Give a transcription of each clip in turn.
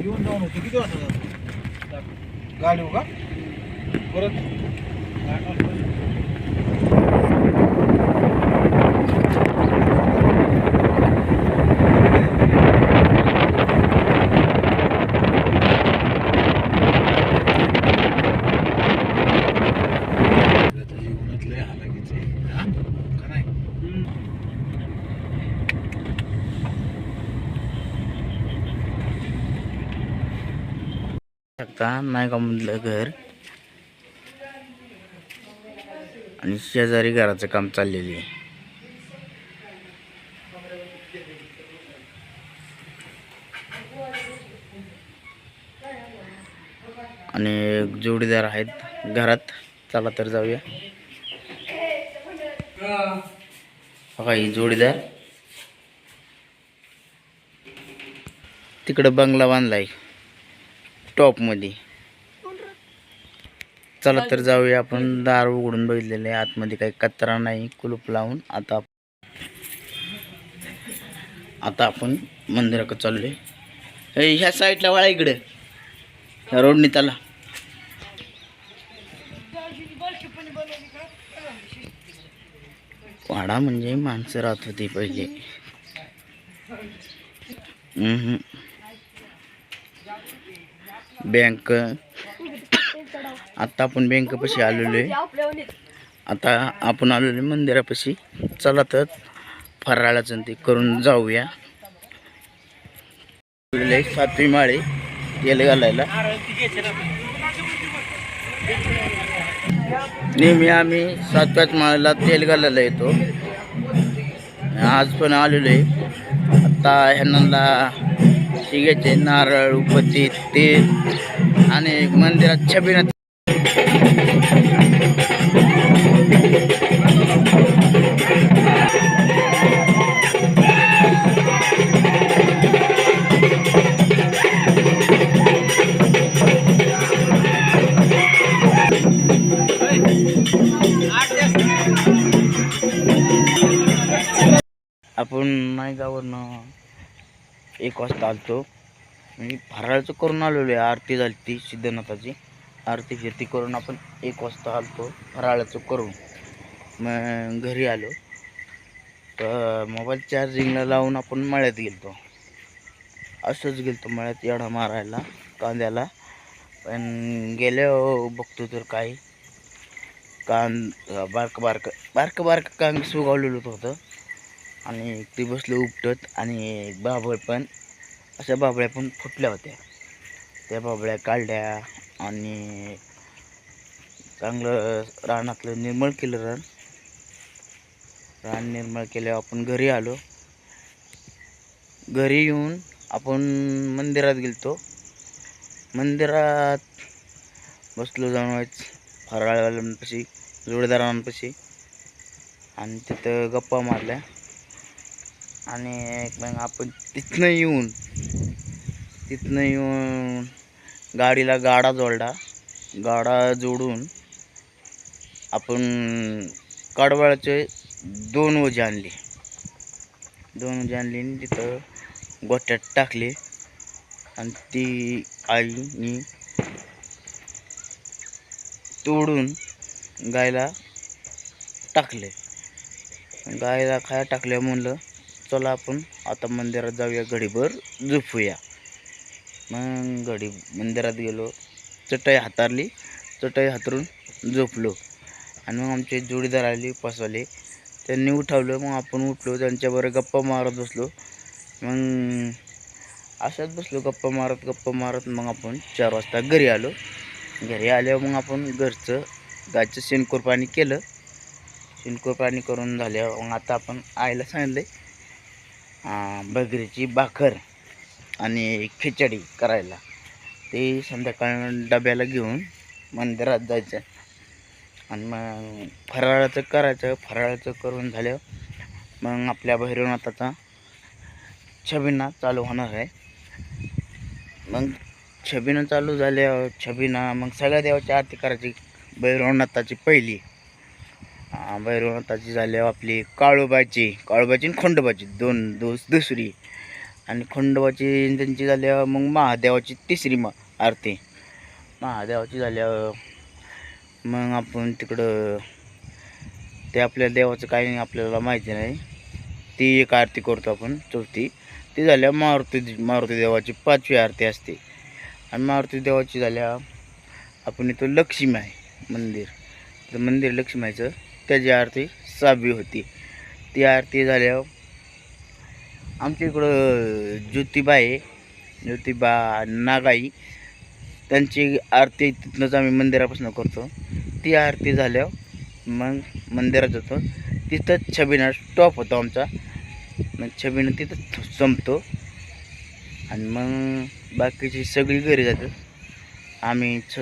येऊन जाऊन होते किती वाजता गाडी हो का परत जीवनात लय हालाकीचं आहे. हा? का नाही? शकता नायगावमधलं घर. आणि शेजारी घराचं काम चाललेलं आहे. आणि जोडीदार आहेत. घरात चला तर जाऊया. बघा ही जोडीदार तिकडं बंगला बांधलाय. टॉपमध्ये चला तर जाऊया आपण. दार उघडून बघितलेले आहे. आतमध्ये काही कचरा नाही. कुलूप लावून आता आता आपण मंदिराकडे चाललोय. ह्या साईडला वळा इकडे. ह्या रोडने त्याला वाडा म्हणजे माणसं राहत होती पहिले. बँक. आता आपण बँकपाशी आलेलो आहे. आता आपण आलेलो मंदिरापाशी. चला तर फराळाचं ते करून जाऊया. सातवी माळे तेल घालायला. नेहमी आम्ही सातव्याच माळेला तेल घालायला येतो. आज पण आलेलो आहे. आता ह्यांना शिगायचे नारळ उपती तेल आणि मंदिरात छबिना आपण नायगावरनं एक वाजता आलतो. म्हणजे फराळचं करून आलेलो आहे. आरती झाली ती सिद्धनाथाची. आरती फिरती करून आपण एक वाजता आलतो फराळाचं करून. मग घरी आलो. तर मोबाईल चार्जिंगला लावून आपण मळ्यात गेलतो. असंच गेलतो मळ्यात एवढा मारायला कांद्याला. पण गेल्यावर बघतो तर काही. कांद बारकं बारकं बारकं बारकं कांग सुगावलेलं होतं. आणि ते बसले उपटत आणि बाबळ पण अशा बाबळ्या पण फुटल्या होत्या. त्या बाबळ्या काढल्या आणि चांगलं रानातलं निर्मळ केलं रान. रान निर्मळ केल्यावर आपण घरी आलो. घरी येऊन आपण मंदिरात गेलतो. मंदिरात बसलो जाणवायच फराळवाल्यांपाशी जोडीदारांपाशी. आणि तिथं गप्पा मारल्या. आणि मग आपण तिथनं येऊन तिथनं येऊन गाडीला गाडा जोडला. गाडा जोडून आपण कडवाळाचे दोन वजे आणले. दोन वजे आणली आणि तिथं गोट्यात टाकले. आणि ती आईनी तोडून गायला टाकले. गायला खाया टाकल्या म्हणलं? चला आपण आता मंदिरात जाऊया घडीभर झोपूया. मग घडी मंदिरात गेलो चटई हातारली चटई हातरून झोपलो. आणि मग आमचे जोडीदार आले पासवाले त्यांनी उठवलं मग आपण उठलो त्यांच्याबरोबर गप्पा मारत बसलो. मग असंच बसलो गप्पा मारत गप्पा मारत मग आपण चार वाजता घरी आलो. घरी आल्यावर मग आपण घरचं गायचं शेणखोर पाणी केलं. शेणखोर पाणी करून झाल्यावर मग आता आपण आईला सांगितलं बगरीची भाकर आणि खिचडी करायला. ते संध्याकाळ डब्याला घेऊन मंदिरात जायचं. आणि मग फराळाचं करायचं. फराळाचं करून झाल्यावर मग आपल्या भैरवनाथाचा छबिना चालू होणार आहे. मग छबिना चालू झाल्यावर छबिना मग सगळ्या देवाची आरती करायची. भैरवनाथाची पहिली. भैरवनाथाची झाल्यावर आपली काळूबाची. काळूबाची आणि खंडोबाची दोन दोस दुसरी. आणि खंडोबाची त्यांची झाल्यावर मग महादेवाची तिसरी म आरती. महादेवाची झाल्यावर मग आपण तिकडं ते आपल्या देवाचं काही आपल्याला माहिती नाही. ती एक आरती करतो आपण चौथी. ती झाल्या मारुती मारुती देवाची पाचवी आरती असते. आणि मारुती देवाची झाल्या आपण इथं लक्ष्मी आहे मंदिर. तर मंदिर लक्ष्मीचं. त्याची आरती सहावी होती. ती आरती झाल्यावर आमच्या इकडं ज्योतिबा आहे ज्योतिबा नागाई त्यांची आरती तिथनंच आम्ही मंदिरापासून करतो. ती आरती झाल्यावर मग मंदिरात जातो. तिथं छबीनं स्टॉप होतो आमचा. मग छबीनं तिथं संपतो. आणि मग बाकीची सगळी घरी जातात आम्ही छ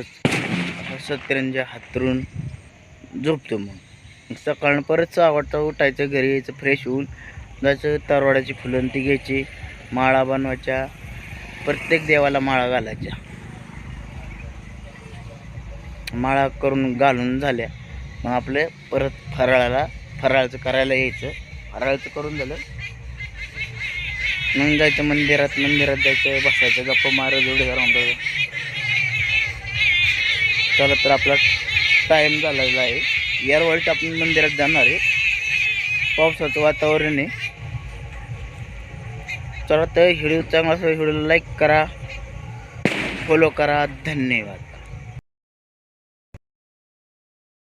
सत्तरंजा हातरून झोपतो मग. सकाळनं परत सहा वाजता उठायचं घरी यायचं फ्रेश होऊन जायचं तरवाड्याची फुलं ती घ्यायची माळा बनवायच्या प्रत्येक देवाला माळा घालायच्या. माळा करून घालून झाल्या. मग आपले परत फराळाला फराळाचं करायला यायचं. फराळाचं करून झालं. मग जायचं मंदिरात मंदिरात जायचं बसायचं गप्पा मारत जोडे राहून चला तर आपला टाईम झालेला आहे. यारवळच्या आपण मंदिरात जाणार आहे. पावसाचं वातावरण आहे. चला तर व्हिडिओ चांगला असा व्हिडिओला लाईक करा. फॉलो करा. धन्यवाद.